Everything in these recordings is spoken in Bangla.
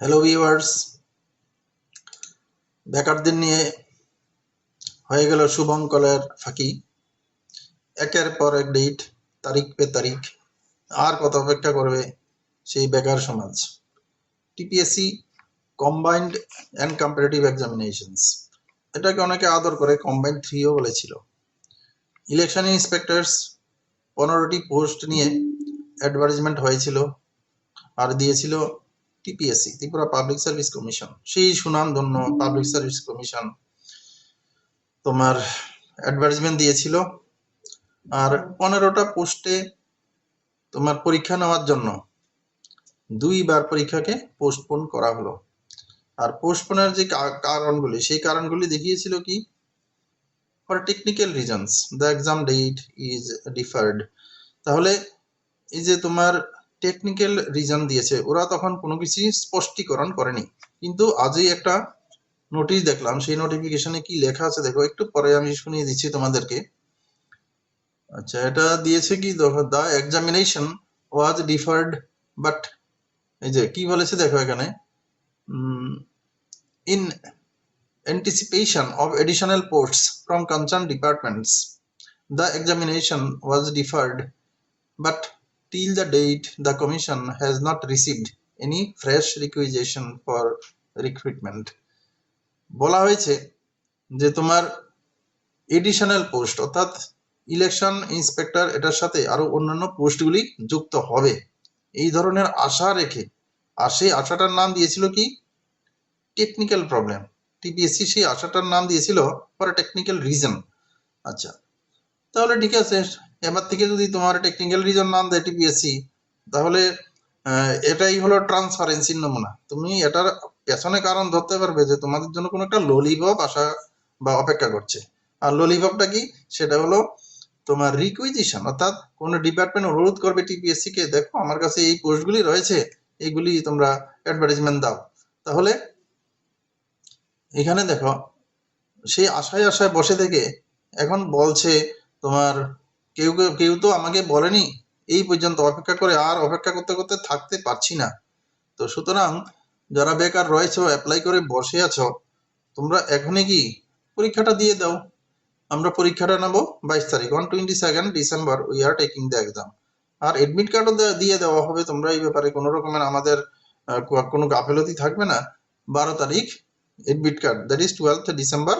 হ্যালো ভিউয়ার্স বেকারদের নিয়ে হয়ে গেল শুভঙ্করের ফাঁকি? একের পর এক ডেট তারিখ পে তারিখ। আর কত অপেক্ষা করবে সেই বেকার সমাজ? TPSC combined and comparative examinations এটাকে অনেকে আদর করে কম্বাইন্ড থ্রিও বলেছিল। ইলেকশন ইন্সপেক্টরস পনেরোটি পোস্ট নিয়ে অ্যাডভার্টাইজমেন্ট হয়েছিল, আর দিয়েছিল TPSC Tripura public service commission সেই সুনামধন্য পাবলিক সার্ভিস কমিশন তোমার অ্যাডভার্টাইজমেন্ট দিয়েছিল। আর পনেরোটা পোস্টে তোমার পরীক্ষা নেওয়ার জন্য দুইবার পরীক্ষাকে পোস্টপোন করা হলো। আর পোস্টপোনের যে কারণগুলি সেই কারণগুলি দেখিয়েছিল কি? For technical reasons the exam date is deferred তাহলে এই যে তোমার টেকনিক্যাল রিজন দিয়েছে। ওরা তখন কোনো কিছু স্পষ্টীকরণ করেনি। কিন্তু আজই একটা নোটিশ দেখলাম, সেই নোটিফিকেশনে কি লেখা আছে দেখো, একটু পরে আমি শুনিয়ে দিচ্ছি তোমাদেরকে। আচ্ছা এটা দিয়েছে কি the examination was deferred but এই যে কি বলেছে দেখো এখানে। In anticipation of additional posts from concerned departments, the examination was deferred, but till the date the commission has not received any fresh requisition for recruitment. বলা হয়েছে যে তোমার এডিশনাল পোস্ট অর্থাৎ ইলেকশন ইন্সপেক্টর এটার সাথে আরও অন্যান্য পোস্টগুলি যুক্ত হবে। এই ধরনের আশা রেখে, আর সেই আশাটার নাম দিয়েছিল কি? টেকনিক্যাল প্রবলেম টিপিএসসি সেই আশাটার নাম দিয়েছিল ফর টেকনিক্যাল রিজন আচ্ছা তাহলে ঠিক আছে এবার থেকে যদি তোমার টেকনিক্যাল রিজন নাম দেয় টিপিএসসি তাহলে এটাই হলো ট্রান্সপারেন্সির নমুনা। তুমি এটার পেছনে কারণ ধরতে পারবে যে তোমাদের জন্য কোনো একটা ললিপপ আশা বা অপেক্ষা করছে। আর ললিপপটা কি? সেটা হলো তোমার রিকুইজিশন অর্থাৎ কোনো ডিপার্টমেন্ট অনুরোধ করবে টিপিএসসি কে, দেখো, আমার কাছে এই পোস্টগুলি রয়েছে এইগুলি তোমরা অ্যাডভার্টাইজমেন্ট দাও। তাহলে, এখানে দেখো সেই আশায় আশায় বসে থেকে এখন বলছে তোমার কেউ কেউ তো আমাকে বলেনি, এই পর্যন্ত অপেক্ষা করে আর অপেক্ষা করতে করতে থাকতে পারছি না। তো সুতরাং যারা বেকার রয়েছে অ্যাপ্লাই করে বসে আছো, তোমরা এখনই কি পরীক্ষাটা দিয়ে দাও। আমরা পরীক্ষাটা নেব বাইশ তারিখ on twenty second December we are taking the exam R admit কার্ডও দিয়ে দেওয়া হবে, তোমরা এই ব্যাপারে কোনো রকমের আমাদের কোনো গাফেলতি থাকবে না। বারো তারিখ admit card that is twelfth December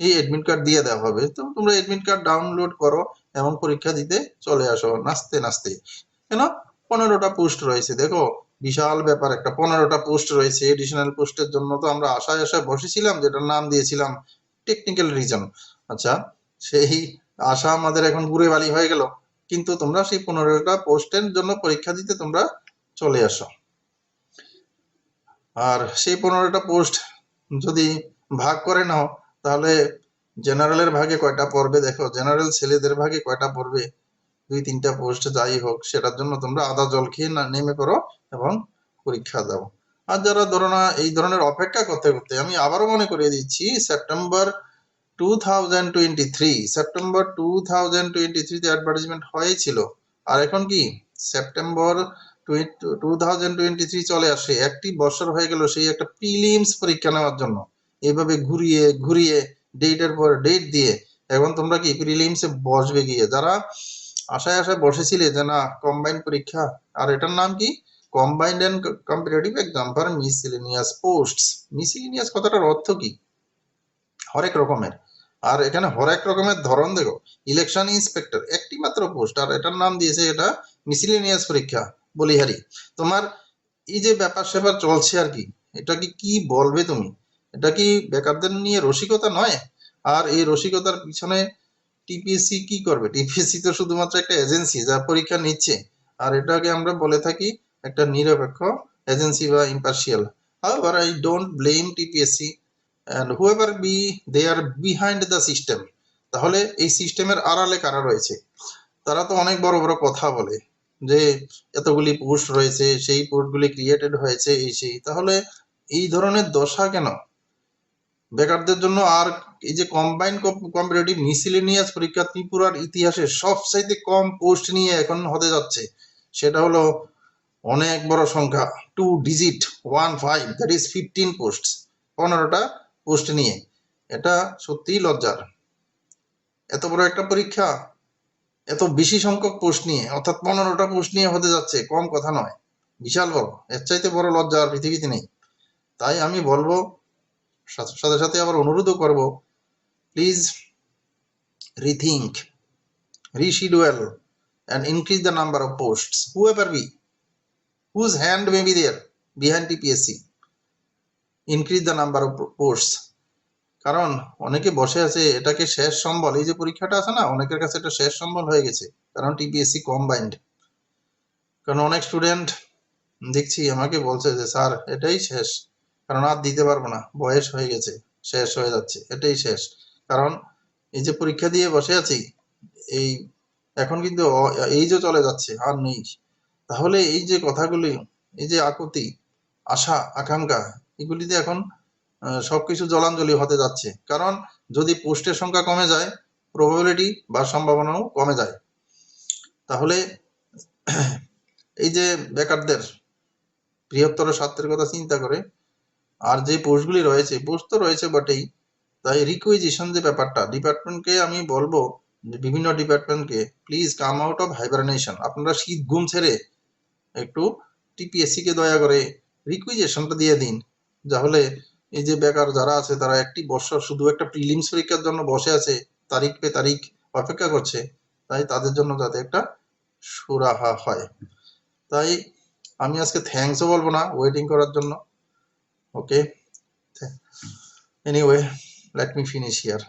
এই এডমিট কার্ড দিয়ে দেওয়া হবে। তো তোমরা এডমিট কার্ড ডাউনলোড করো এবং পরীক্ষা দিতে চলে আসো, নাচতে নাচতে। কেন? পনেরোটা পোস্ট রয়েছে, দেখো। বিশাল ব্যাপার, একটা পনেরোটা পোস্ট রয়েছে। এডিশনাল পোস্টের জন্য তো আমরা আশায় আশায় বসেছিলাম, যেটার নাম দিয়েছিলাম টেকনিক্যাল রিজন আচ্ছা সেই আশা আমাদের এখন ঘুরে বালি হয়ে গেল। কিন্তু তোমরা সেই পনেরোটা পোস্টের জন্য পরীক্ষা দিতে তোমরা চলে আসো। আর সেই পনেরোটা পোস্ট যদি ভাগ করে নাও, তাহলে জেনারেলের ভাগে কয়টা পড়বে দেখো, জেনারেল ছেলেদের ভাগে কয়টা পড়বে? দুই, তিনটা পোস্ট যাই হোক, সেটার জন্য তোমরা আদা জল খেয়ে নেমে পড়ো এবং পরীক্ষা দাও। আর যারা ধরো না এই ধরনের অপেক্ষা করতে করতে, আমি আবারও মনে করিয়ে দিচ্ছি September two thousand twenty three September two thousand twenty থ্রিতে অ্যাডভার্টাইজমেন্ট হয়েছিল। আর এখন কি? September two thousand twenty three চলে আসে। একটি বছর হয়ে গেল সেই একটা প্রিলিমস পরীক্ষা নেওয়ার জন্য। এইভাবে ঘুরিয়ে ঘুরিয়ে ডেটের পর ডেট দিয়ে এখন তোমরা কি প্রিলিমসে বসবে গিয়ে? যারা আশায় আশায় বসেছিলে যে না কম্বাইন্ড পরীক্ষা, আর এটার নাম কি? Combined and competitive exam for miscellaneous posts miscellaneous কথাটার অর্থ কি? হরেক রকমের। আর এখানে হরেক রকমের ধরন দেখো। ইলেকশন ইন্সপেক্টর একটি মাত্র পোস্ট আর এটার নাম দিয়েছে এটা মিসিলিনিয়াস পরীক্ষা, বলিহারি। তোমার এই যে ব্যাপার স্যাপার চলছে আর কি, এটা কি কি বলবে তুমি? এটা কি বেকারদের নিয়ে রসিকতা নয়? আর এই রসিকতার পিছনে টিপিএসসি কি করবে? টিপিএসসি তো শুধুমাত্র একটা এজেন্সি, যা পরীক্ষা নিচ্ছে। আর এটাকে আমরা বলে থাকি একটা নিরপেক্ষ এজেন্সি বা impartial however, i don't blame tpsc and whoever be, they are behind the system তাহলে এই সিস্টেমের আড়ালে কারা রয়েছে? তারা তো অনেক বড় বড় কথা বলে, যে এতগুলি পোস্ট রয়েছে, সেই পোস্টগুলি ক্রিয়েটেড হয়েছে, এই সেই। তাহলে এই ধরনের দশা কেন? বেকারদের জন্য আর এই যে কম্বাইন্ড কম্পিটিটিভ মিসিলিনিয়াস পরীক্ষা ত্রিপুরার ইতিহাসে সবচাইতে কম পোস্ট নিয়ে এখন হতে যাচ্ছে। সেটা হলো অনেক বড় সংখ্যা two digit one five that is fifteen post পনেরোটা পোস্ট নিয়ে। এটা সত্যিই লজ্জার। এত বড় একটা পরীক্ষা, এত বেশি সংখ্যক পোস্ট নিয়ে, অর্থাৎ পনেরোটা পোস্ট নিয়ে হতে যাচ্ছে, কম কথা নয়। বিশাল বড়, এর চাইতে বড় লজ্জা আর পৃথিবীতে নেই। তাই আমি বলব সাথে সাথে আবার অনুরোধও করব। Please rethink reschedule and increase the number of posts. Whoever be, whose hand may be there behind TPSC increase the number of post কারণ অনেকে বসে আছে, এটাকে শেষ সম্বল, এই যে পরীক্ষাটা আছে না, অনেকের কাছে এটা শেষ সম্বল হয়ে গেছে, কারণ টিপিএসসি কম্বাইন্ড কারণ অনেক স্টুডেন্ট দেখছি আমাকে বলছে যে, স্যার, এটাই শেষ। কারণ আর দিতে পারব না। বয়স হয়ে গেছে, শেষ হয়ে যাচ্ছে, এটাই শেষ। কারণ এই যে পরীক্ষা দিয়ে বসে আছি, এই এখন কিন্তু এই যে চলে যাচ্ছে, আর নেই। তাহলে এই যে কথাগুলি, এই যে আকুতি, আশা, আকাঙ্ক্ষা, এগুলিতে এখন সবকিছু জলাঞ্জলি হতে যাচ্ছে। কারণ যদি পোস্টের সংখ্যা কমে যায় প্রবাবিলিটি বা সম্ভাবনাও কমে যায়। তাহলে এই যে বেকারদের বৃহত্তর স্বার্থের কথা চিন্তা করে আর যে পোস্টগুলি রয়েছে, পোস্ট তো রয়েছে বটেই, তাই রিকুইজিশন যে ব্যাপারটা, ডিপার্টমেন্টকে আমি বলব বিভিন্ন ডিপার্টমেন্টকে please come out of hibernation আপনারা শীত ঘুম ছেড়ে একটু টিপিএসসি কে দয়া করে রিকুইজেশনটা দিয়ে দিন তাহলে এই যে বেকার যারা আছে, তারা একটি বছর শুধু একটা প্রিলিমস পরীক্ষার জন্য বসে আছে, তারিখ পে তারিখ অপেক্ষা করছে, তাই তাদের জন্য যাতে একটা সুরাহা হয়। তাই আমি আজকে থ্যাঙ্কসও বলব না ওয়েটিং করার জন্য। okay? Anyway let me finish here.